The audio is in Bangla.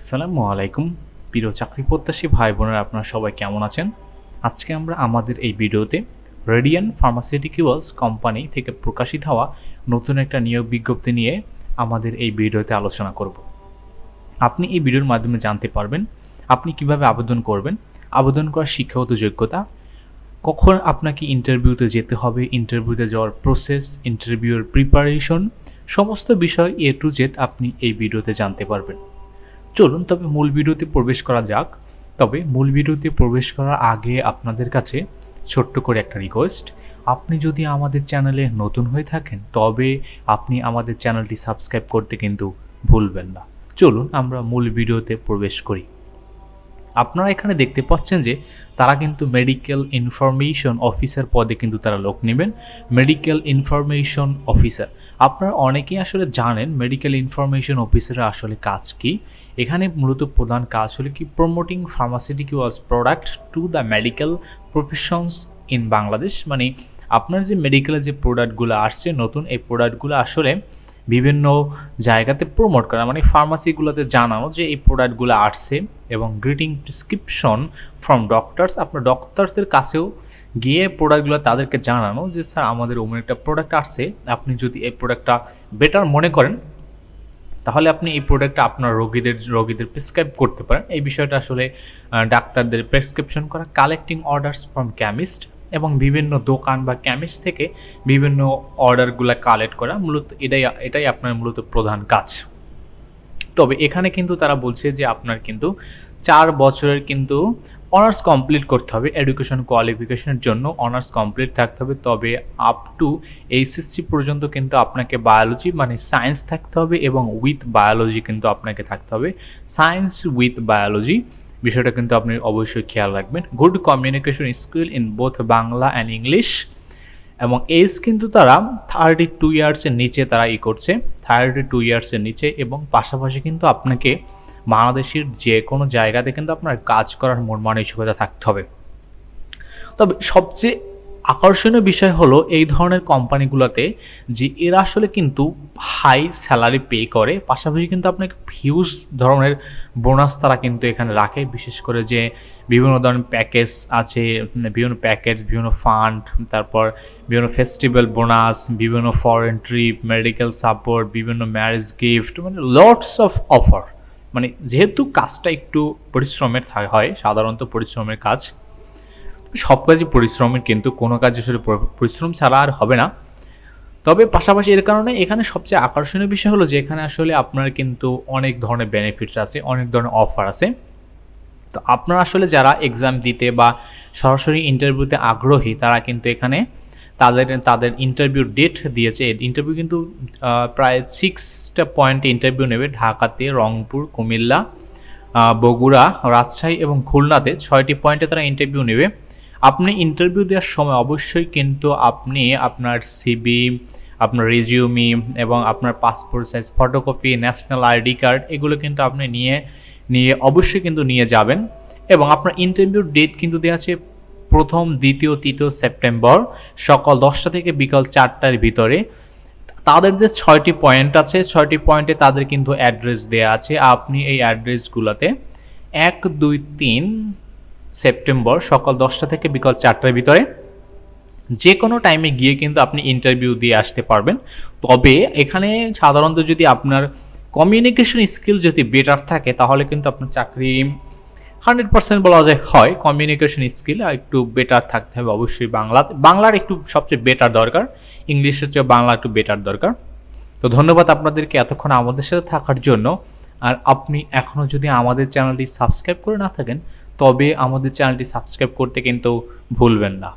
আসসালামু আলাইকুম। প্রিয় চাকরি প্রত্যাশী ভাই বোনেরা, আপনারা সবাই কেমন আছেন? আজকে আমরা আমাদের এই ভিডিওতে রেডিয়ান ফার্মাসিউটিক্যালস কোম্পানি থেকে প্রকাশিত হওয়া নতুন একটা নিয়োগ বিজ্ঞপ্তি নিয়ে আমাদের এই ভিডিওতে আলোচনা করব। আপনি এই ভিডিওর মাধ্যমে জানতে পারবেন আপনি কীভাবে আবেদন করবেন, আবেদন করার শিক্ষাগত যোগ্যতা, কখন আপনাকে ইন্টারভিউতে যেতে হবে ইন্টারভিউতে যাওয়ার প্রসেস ইন্টারভিউর প্রিপারেশন সমস্ত বিষয় এ টু জেড আপনি এই ভিডিওতে জানতে পারবেন। চলুন, তবে মূল ভিডিওতে প্রবেশ করা যাক। তবে মূল ভিডিওতে প্রবেশ করার আগে আপনাদের কাছে ছোট্ট করে একটা রিকোয়েস্ট আপনি যদি আমাদের চ্যানেলে নতুন হয়ে থাকেন, তবে আপনি আমাদের চ্যানেলটি সাবস্ক্রাইব করতে কিন্তু ভুলবেন না। চলুন, আমরা মূল ভিডিওতে প্রবেশ করি। আপনারা এখানে দেখতে পাচ্ছেন যে তারা কিন্তু মেডিকেল ইনফরমেশন অফিসার পদে কিন্তু তারা লোক নেবেন। মেডিকেল ইনফরমেশন অফিসার আপনারা অনেকেই আসলে জানেন মেডিকেল ইনফরমেশন অফিসারের আসলে কাজ কি। এখানে মূলত প্রধান কাজ হলো কি promoting pharmaceuticals product to the medical professions in Bangladesh. মানে আপনার যে মেডিকেলের যে প্রোডাক্টগুলো আসছে, নতুন এই প্রোডাক্টগুলো আসলে বিভিন্ন জায়গাতে প্রমোট করা মানে ফার্মাসিগুলোতে জানানো যে এই প্রোডাক্টগুলো আসছে এবং গ্রিটিং প্রেসক্রিপশন ফ্রম ডক্টরস আপনার ডক্টরসদের কাছেও গিয়ে প্রোডাক্টগুলো তাদেরকে জানানো যে, স্যার, আমাদের অমন একটা প্রোডাক্ট আসছে। আপনি যদি এই প্রোডাক্টটা বেটার মনে করেন, তাহলে আপনি এই প্রোডাক্টটা আপনার রোগীদের রোগীদের প্রেসক্রাইব করতে পারেন। এই বিষয়টা আসলে ডাক্তারদের প্রেসক্রিপশন করা কালেক্টিং অর্ডারস ফ্রম কেমিস্ট এবং বিভিন্ন দোকান বা কেমিস্ট থেকে বিভিন্ন অর্ডারগুলো কালেক্ট করা মূলত এটাই এটাই আপনার মূলত প্রধান কাজ। তবে এখানে কিন্তু তারা বলছে যে, আপনার কিন্তু চার বছরের কিন্তু অনার্স কমপ্লিট করতে হবে এডুকেশন কোয়ালিফিকেশনের জন্য অনার্স কমপ্লিট থাকতে হবে, তবে আপ টু এইচএসসি পর্যন্ত কিন্তু আপনাকে বায়োলজি মানে সায়েন্স থাকতে হবে এবং উইথ বায়োলজি কিন্তু আপনাকে থাকতে হবে। সায়েন্স উইথ বায়োলজি বিষয়টা কিন্তু আপনি অবশ্যই খেয়াল রাখবেন। Good communication skill in both Bangla and English এবং এজ কিন্তু তারা থার্টি টু ইয়ার্সের নিচে তারা ই করছে থার্টি টু ইয়ার্সের নিচে এবং পাশাপাশি কিন্তু আপনাকে বাংলাদেশের যে কোনো জায়গাতে কিন্তু আপনার কাজ করার মন মানসিকতা থাকতে হবে। তবে সবচেয়ে আকর্ষণীয় বিষয় হলো এই ধরনের কোম্পানিগুলোতে যে এরা আসলে কিন্তু হাই স্যালারি পে করে, পাশাপাশি কিন্তু আপনাকে হিউজ ধরনের বোনাস তারা কিন্তু এখানে রাখে। বিশেষ করে যে বিভিন্ন ধরনের প্যাকেজ আছে, বিভিন্ন প্যাকেজ বিভিন্ন ফান্ড তারপর বিভিন্ন ফেস্টিভ্যাল বোনাস বিভিন্ন ফরেন ট্রিপ মেডিকেল সাপোর্ট বিভিন্ন ম্যারেজ গিফট মানে লটস অফ অফার মানে যেহেতু কাজটা একটু পরিশ্রমের হয়, সাধারণত পরিশ্রমের কাজ, সব কাজই পরিশ্রমের, কিন্তু কোনো কাজ আসলে পরিশ্রম ছাড়া আর হবে না। তবে পাশাপাশি এর কারণে এখানে সবচেয়ে আকর্ষণীয় বিষয় হলো যে এখানে আসলে আপনার কিন্তু অনেক ধরনের বেনিফিটস আছে, অনেক ধরনের অফার আছে। তো আপনারা আসলে যারা এক্সাম দিতে বা সরাসরি ইন্টারভিউতে আগ্রহী, তারা কিন্তু এখানে তাদের তাদের ইন্টারভিউ ডেট দিয়েছে। ইন্টারভিউ কিন্তু প্রায় সিক্সটা পয়েন্টে ইন্টারভিউ নেবে ঢাকাতে রংপুর, কুমিল্লা বগুড়া, রাজশাহী এবং খুলনাতে। ছয়টি পয়েন্টে তারা ইন্টারভিউ নেবে। আপনি ইন্টারভিউ দেওয়ার সময় অবশ্যই কিন্তু আপনি আপনার সিবি আপনার রেজিউমি এবং আপনার passport size photocopy national ID card এগুলো কিন্তু আপনি নিয়ে নিয়ে অবশ্যই কিন্তু নিয়ে যাবেন। এবং আপনার ইন্টারভিউ ডেট কিন্তু দেওয়া আছে প্রথম, দ্বিতীয়, তৃতীয় সেপ্টেম্বর সকাল দশটা থেকে বিকাল চারটার ভিতরে। তাদের যে ছয়টি পয়েন্ট আছে, ছয়টি পয়েন্টে তাদের কিন্তু অ্যাড্রেস দেওয়া আছে। আপনি এই অ্যাড্রেসগুলোতে এক, দুই, তিন সেপ্টেম্বর সকাল দশটা থেকে বিকাল চারটার ভিতরে যে কোনো টাইমে গিয়ে কিন্তু আপনি ইন্টারভিউ দিয়ে আসতে পারবেন। তবে এখানে সাধারণত যদি আপনার কমিউনিকেশন স্কিল যদি বেটার থাকে, তাহলে কিন্তু আপনার চাকরি হান্ড্রেড পার্সেন্ট বলা যায় হয়। কমিউনিকেশন স্কিল একটু বেটার থাকতে হবে অবশ্যই বাংলা বাংলার একটু সবচেয়ে বেটার দরকার। ইংলিশের চেয়ে বাংলা একটু বেটার দরকার। তো ধন্যবাদ আপনাদেরকে এতক্ষণ আমাদের সাথে থাকার জন্য। আর আপনি এখনও যদি আমাদের চ্যানেলটি সাবস্ক্রাইব করে না থাকেন, তবে আমাদের চ্যানেলটি সাবস্ক্রাইব করতে কিন্তু ভুলবেন না।